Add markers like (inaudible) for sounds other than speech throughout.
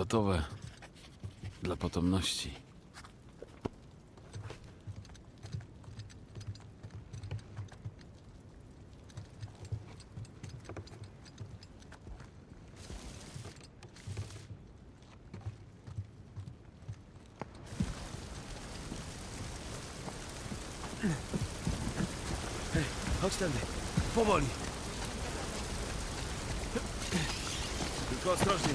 Gotowe dla potomności. Chodź tędy. Powoli. Tylko ostrożnie.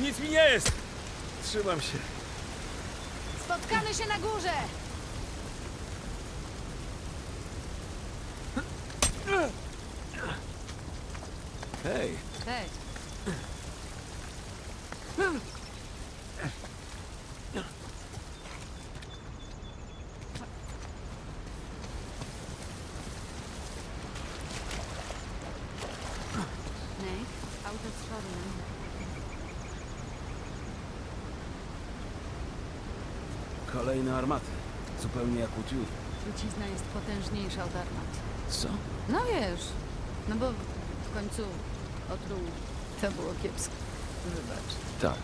Nic mi nie jest! Trzymam się. Spotkamy się na górze! Hej, Hej, Nate, auto z Shorem. kolejne armaty. Zupełnie jak u Tiur. Trucizna jest potężniejsza od armat. Co? No wiesz, no bo w końcu otruł. To było kiepskie. Wybacz. Tak,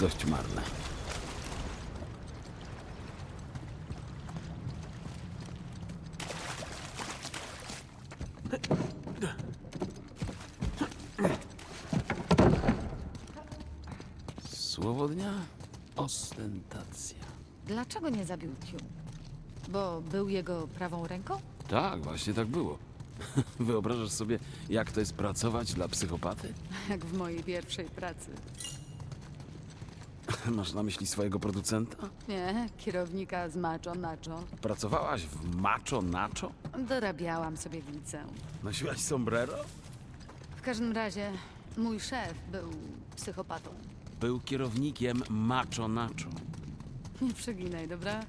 dość marne. Słowo dnia? Ostentacja. Dlaczego nie zabił Tiu? Bo był jego prawą ręką? Tak, właśnie tak było. (laughs) Wyobrażasz sobie, jak to jest pracować dla psychopaty? Jak w mojej pierwszej pracy. (laughs) Masz na myśli swojego producenta? Nie, kierownika z Macho Nacho. Pracowałaś w Macho Nacho? Dorabiałam sobie w liceum. Nosiłaś sombrero? W każdym razie mój szef był psychopatą. Był kierownikiem Macho Nacho. Nie przeginaj, dobra?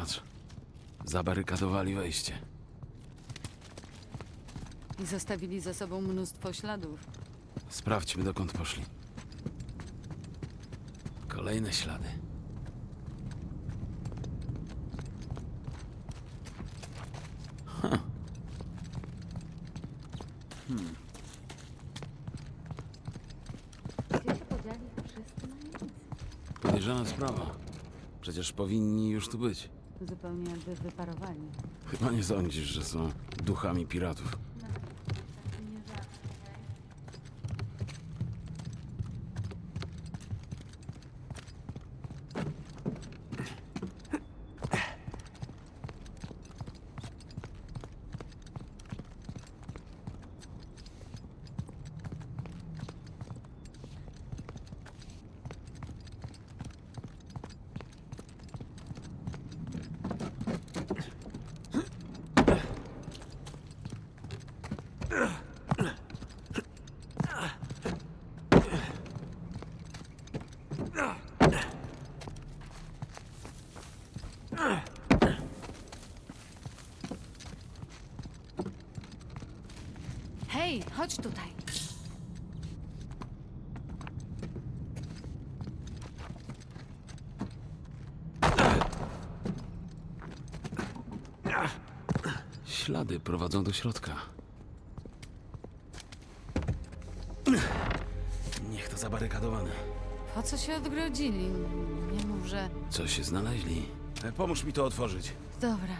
Patrz, zabarykadowali wejście. I zostawili za sobą mnóstwo śladów. Sprawdźmy, dokąd poszli. Kolejne ślady. Huh. Najemnicy? Podejrzana sprawa. Przecież powinni już tu być. Zupełnie jakby wyparowali. Chyba nie sądzisz, że są duchami piratów. Hej, chodź tutaj. Ślady prowadzą do środka. Niech to zabarykadowane. Po co się odgrodzili? Nie mów, że... Co się znaleźli? E, pomóż mi to otworzyć. Dobra.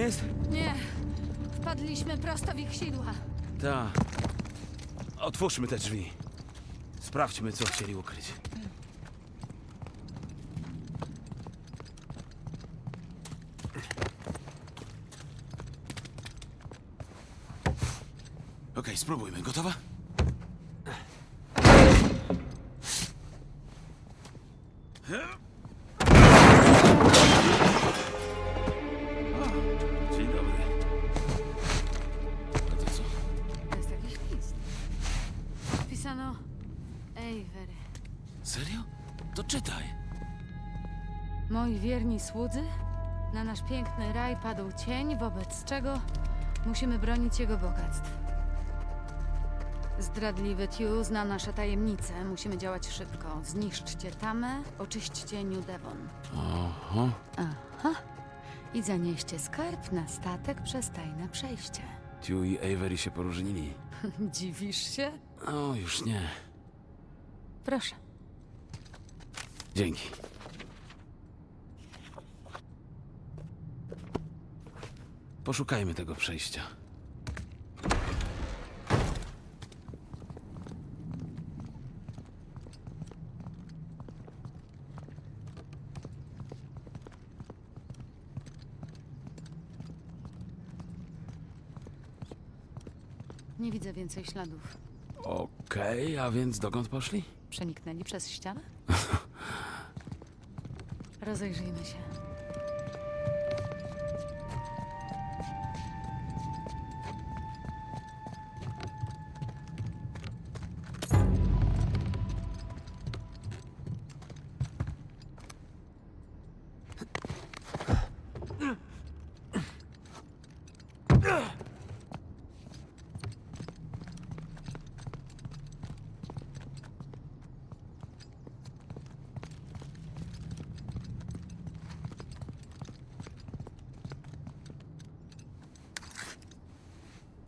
Jest? Nie. Wpadliśmy prosto w ich sidła. Ta. Otwórzmy te drzwi. Sprawdźmy, co chcieli ukryć. Okej, spróbujmy. Gotowa? Czytaj. Moi wierni słudzy, na nasz piękny raj padł cień, wobec czego musimy bronić jego bogactw. Zdradliwy Tew zna nasze tajemnice. Musimy działać szybko. Zniszczcie tamę, oczyśćcie New Devon. Oho. Aha. I zanieście skarb na statek przez tajne przejście. Tiu i Avery się poróżnili. (laughs) Dziwisz się? O, już nie. Proszę. Dzięki. Poszukajmy tego przejścia. Nie widzę więcej śladów. Okej, a więc dokąd poszli? Przeniknęli przez ścianę? (laughs) Rozejrzyjmy się.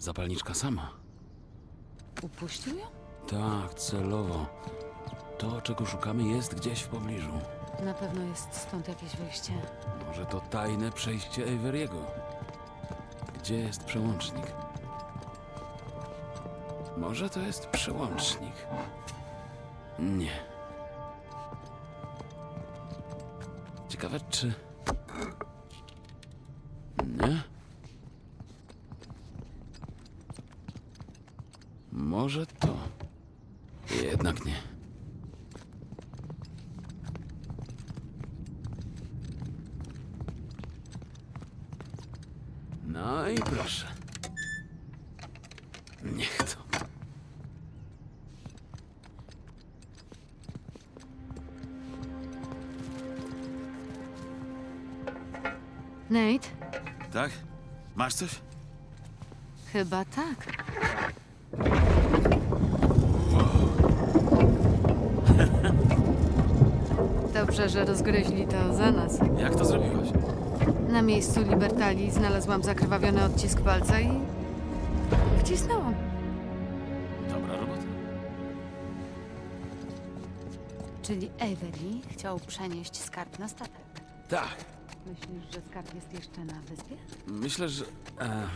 Zapalniczka sama. Upuścił ją? Tak, celowo. To, czego szukamy, jest gdzieś w pobliżu. Na pewno jest stąd jakieś wyjście. Może to tajne przejście Averiego. Gdzie jest przełącznik? Może to jest przełącznik? Nie. Ciekawe, czy. Może to. Jednak nie. No i proszę. Niech to. Nate? Tak? Masz coś? Chyba tak. Dobrze, że rozgryźli to za nas. Jak to zrobiłaś? Na miejscu Libertalii znalazłam zakrwawiony odcisk palca i... wcisnęłam. Dobra robota. Czyli Avery chciał przenieść skarb na statek. Tak. Myślisz, że skarb jest jeszcze na wyspie? Myślę, że. E,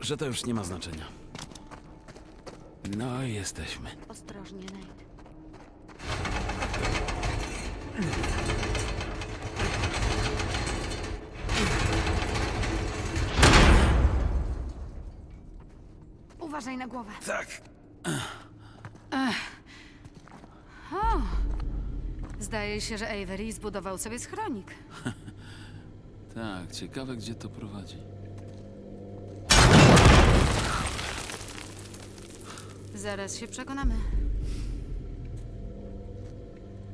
że to już nie ma znaczenia. No i jesteśmy. Ostrożnie, Nate. Uważaj na głowę. Tak. Zdaje się, że Avery zbudował sobie schronik. (laughs) Tak, ciekawe, gdzie to prowadzi. Zaraz się przekonamy.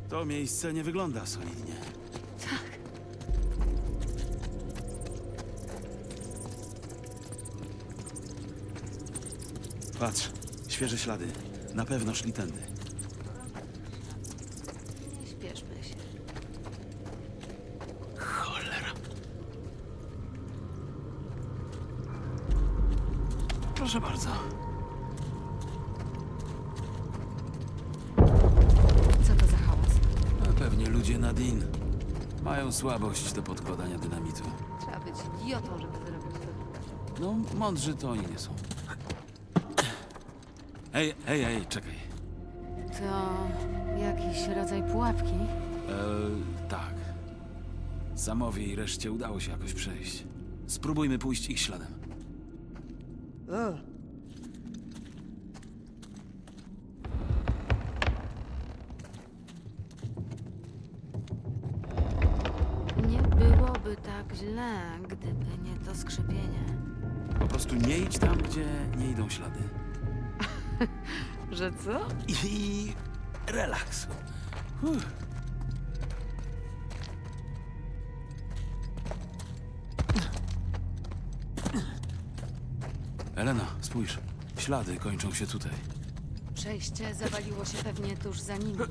To miejsce nie wygląda solidnie. Tak. Patrz, świeże ślady. Na pewno szli tędy. Słabość do podkładania dynamitu. Trzeba być idiotą, żeby zrobić to. No, mądrzy to oni nie są. Ej, ej, ej, czekaj. To jakiś rodzaj pułapki? Eee, tak. Samowi i reszcie udało się jakoś przejść. Spróbujmy pójść ich śladem. Nie byłoby tak źle, gdyby nie to skrzypienie. Po prostu nie idź tam, gdzie nie idą ślady. (laughs) Że co? I relaks. Uff. Elena, spójrz. Ślady kończą się tutaj. Przejście zawaliło się pewnie tuż za nimi. (laughs)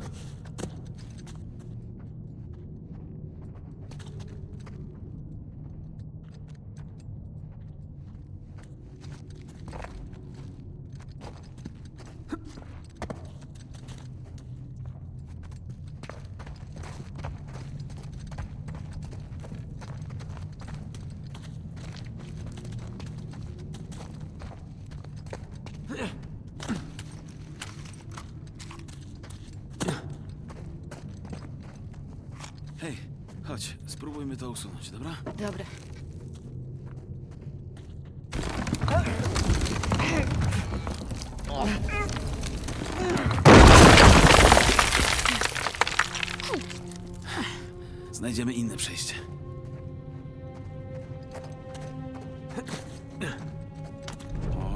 Hej, chodź, spróbujmy to usunąć, dobra? Dobra. Znajdziemy inne przejście.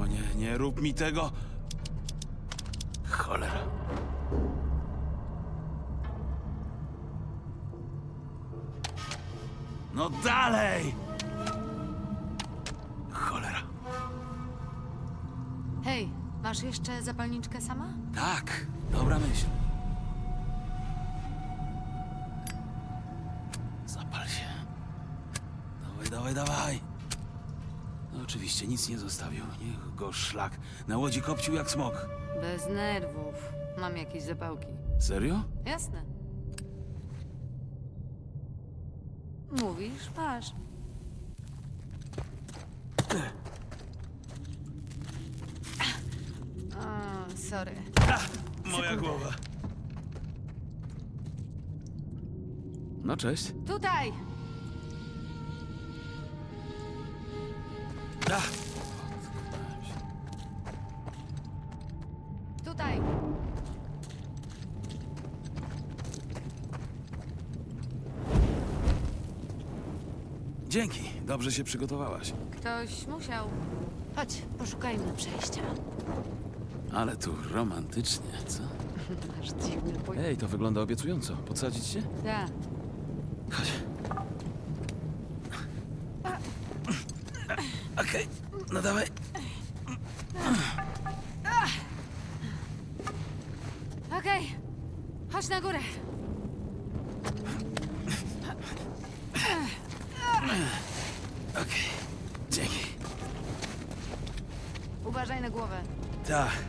O nie, nie rób mi tego! Cholera. No dalej! Cholera. Hej, masz jeszcze zapalniczkę sama? Tak, dobra myśl. Oczywiście nic nie zostawił. Niech go szlak na łodzi kopcił jak smok. Bez nerwów. Mam jakieś zapałki. Serio? Jasne. Mówisz, masz. O, sorry. Moja głowa. No cześć. Tutaj! Tutaj! dzięki, dobrze się przygotowałaś. Ktoś musiał. Chodź, poszukajmy przejścia. Ale tu romantycznie, co? (laughs) Masz dziwny pojęcie. Ej, to wygląda obiecująco. Podsadzić się? Tak. Chodź. Okej, no dawaj. Okej. Chodź na górę. Okej, dzięki. Uważaj na głowę. Tak.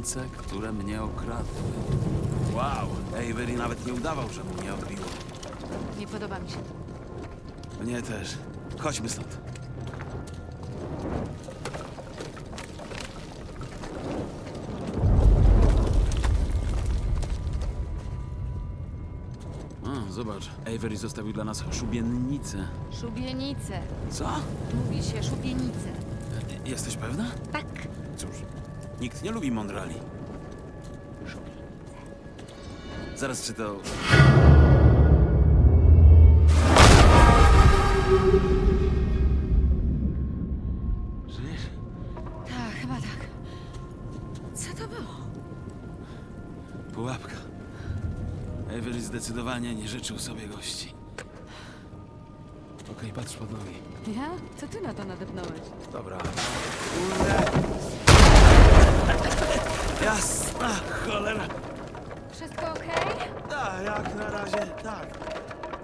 Ręce, które mnie okradły. Wow. Avery nawet nie udawał, że mu mnie odbiło. Nie podoba mi się to. Mnie też. Chodźmy stąd. O, zobacz. Avery zostawił dla nas szubiennicę. Szubienice. Co? Mówi się szubienice. Jesteś pewna? Tak. Nikt nie lubi mądrali. Zaraz czy to... Żyjesz? Tak, chyba tak. Co to było? Pułapka. Avery zdecydowanie nie życzył sobie gości. Okej, patrz pod nogi. Ja? Co ty na to nadepnąłeś? Dobra. Kurde. (laughs) Jasna cholera. Wszystko okej? Tak, jak na razie, tak.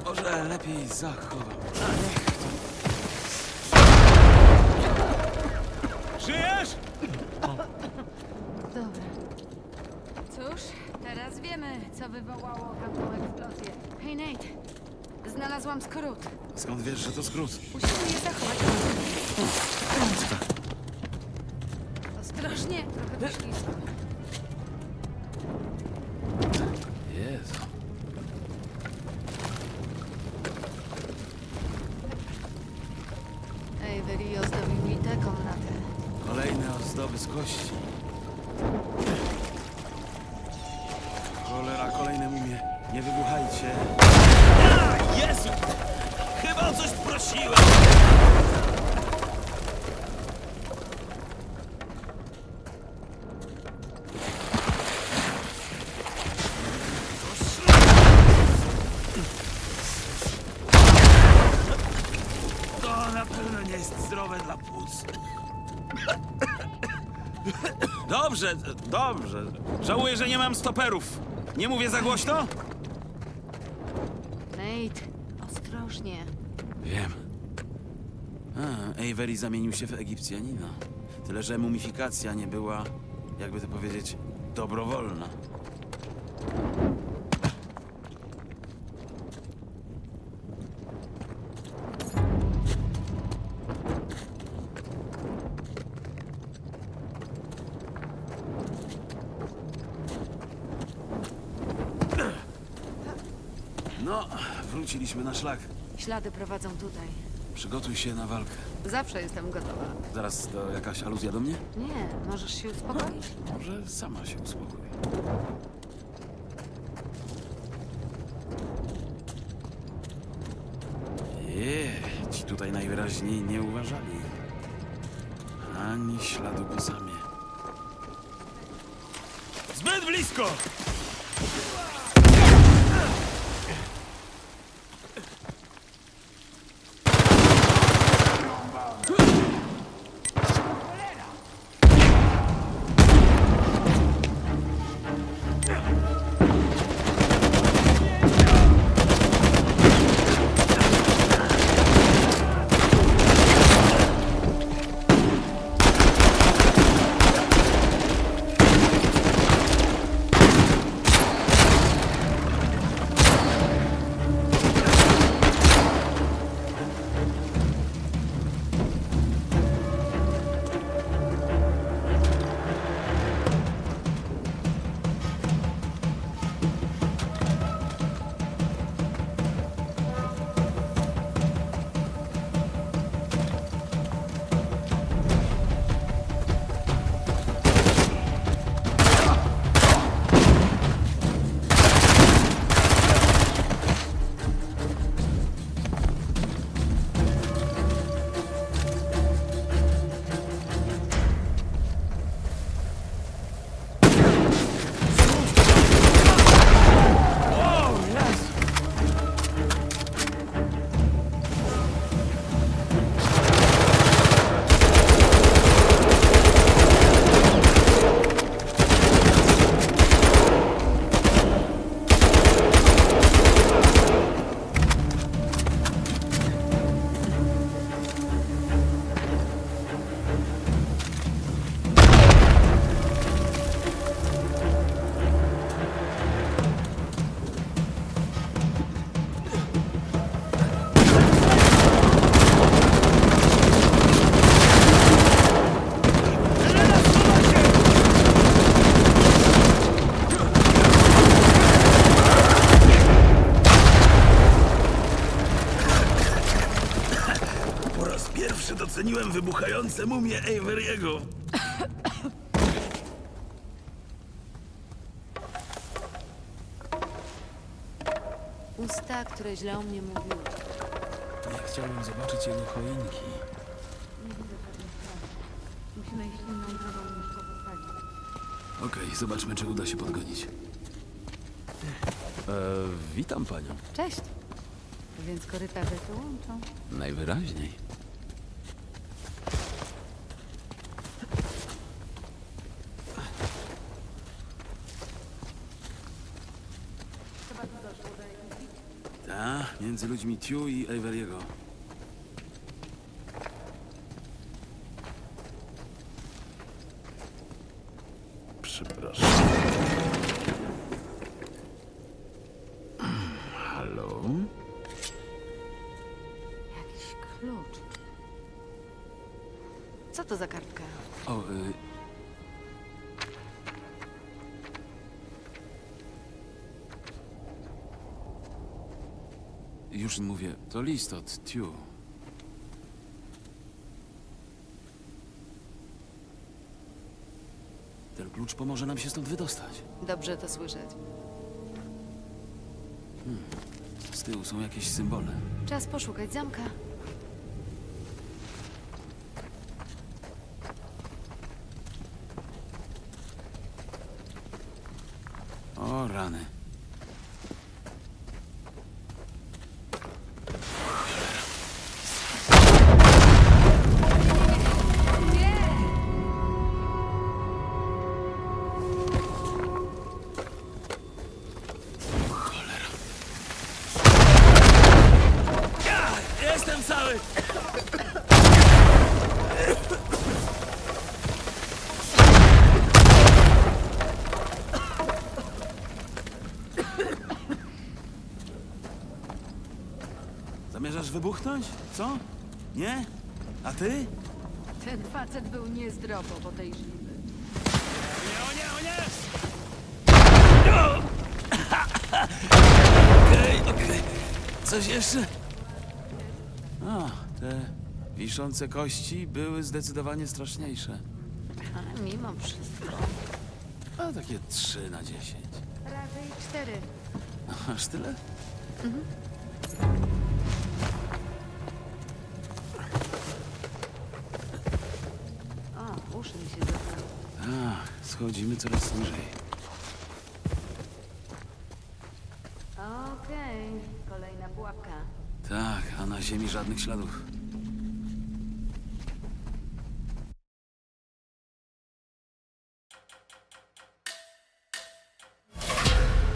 Może lepiej zachowam. A niech to... Żyjesz? Dobra. Cóż, teraz wiemy, co wywołało tamtą eksplozję. Hej, Nate. Znalazłam skrót. Skąd wiesz, że to skrót? Musimy je zachować. Ostrożnie, trochę to ślisko. Jezu. Avery ozdobił mi tę komnatę. Kolejne ozdoby z kości. Cholera, kolejne mumie. Nie wybuchajcie. Jezu! Chyba o coś prosiłem! Dobrze, dobrze. Żałuję, że nie mam stoperów. Nie mówię za głośno? Nate, ostrożnie. Wiem. A, Avery zamienił się w Egipcjanina. Tyle, że mumifikacja nie była, jakby to powiedzieć, dobrowolna. Na szlak. Ślady prowadzą tutaj. Przygotuj się na walkę. Zawsze jestem gotowa. Zaraz to jakaś aluzja do mnie? Nie, możesz się uspokoić. Może sama się uspokój. Je, ci tutaj najwyraźniej nie uważali. Ani śladu po samie. Zbyt blisko! Usta, które źle o mnie mówiły. Ja chciałbym zobaczyć jego choinki. Musimy iść inną drogą niż pozostali. Okej, zobaczmy, czy uda się podgonić. E, witam panią. Cześć. Więc korytarze tu łączą. Najwyraźniej. Ludźmi Tew i Averiego. Przepraszam. Halo? Jakiś klucz. Co to za kartka? O, y... Już mówię, to list od Tew. Ten klucz pomoże nam się stąd wydostać. Dobrze to słyszeć. Z tyłu są jakieś symbole. Czas poszukać zamka. O, rany. Co? Nie? A ty? Ten facet był niezdrowo podejrzliwy. Nie, o nie, o nie! Okej, okej. Coś jeszcze? A, te wiszące kości były zdecydowanie straszniejsze. A mimo wszystko. A takie 3 na 10. Raczej cztery. Aż tyle? O, schodzimy coraz niżej. Okej, kolejna pułapka. Tak, a na ziemi żadnych śladów.